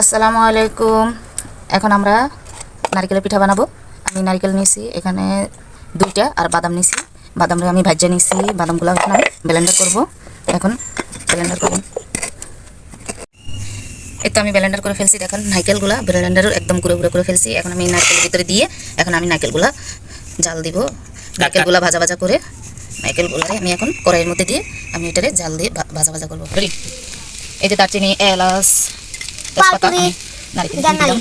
আসসালামু আলাইকুম। এখন আমরা নারকেলের পিঠা বানাবো। আমি নারকেল নিয়েছি, এখানে দুইটা, আর বাদাম নিয়েছি। বাদামটা আমি ভাজ্যা নিয়েছি, বাদামগুলো এখন আমি ব্লেন্ডার করব। এখন ব্লেন্ডার করব। এই তো আমি ব্লেন্ডার করে ফেলছি এখন নারকেলগুলা ব্লেন্ডার একদম গুঁড়ো গুঁড়ো করে ফেলছি। এখন আমি নারকেলের ভিতরে দিয়ে এখন আমি নারকেলগুলা জাল দিব। নারকেলগুলা ভাজা ভাজা করে নারকেলগুলো আমি এখন কড়াইয়ের মধ্যে দিয়ে আমি এটারে জাল দিয়ে ভাজা ভাজা করব। এই যে দারচিনি, এলাচ তেজপাতা আমি নারকেল দিয়ে দিলাম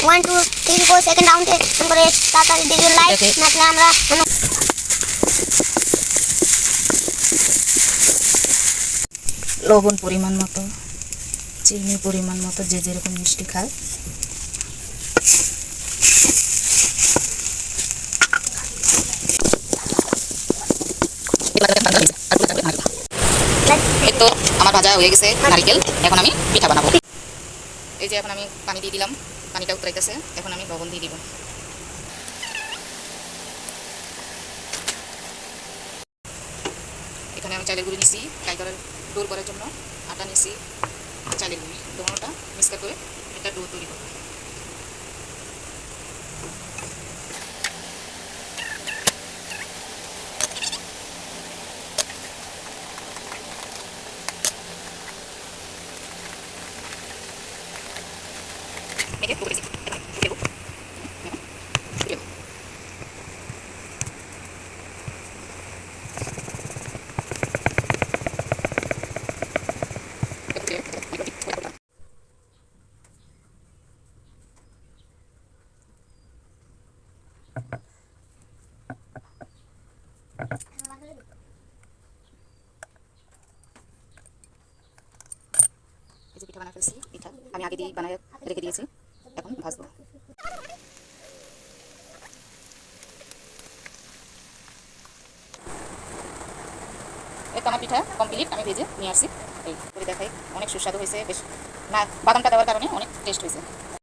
one two three four second রাউন্ডে করে তাড়াতাড়ি দিকে লাইট Okay. নাচলে আমরা লবণ পরিমাণ মতো চিনি পরিমাণ মতো যে যেরকম মিষ্টি খায় এই তো আমার ভাজা হয়ে গেছে নারকেল এখন আমি পিঠা বানাবো এই যে এখন আমি পানি দিয়ে দিলাম, পানিটা উতরাইতেছে, এখন আমি লবণ দিয়ে দিব। এখানে আমি চালের গুঁড়ি নিছি, ফ্রাই করার ডোর করার জন্য আটা নিছি, চালের গুঁড়ি দোনোটা মিক্সার করে একটা ডো তৈরি করব মেখে ডো করেছি উঠে দেবো। উঠে দেবো। এটা উঠে দেবো। এটা উঠে দেবো। এই যে পিঠা বানা ফেলছি পিঠা আমি আগে দিয়ে বানায় রেখে দিয়েছি এখন ভাজবো। এই পিঠা কমপ্লিট আমি ভেজে নিয়ে আসছি। এই, করে দেখাই। অনেক সুস্বাদু হয়েছে, বেশ। না, বাদামটা দেওয়ার কারণে অনেক টেস্ট হয়েছে।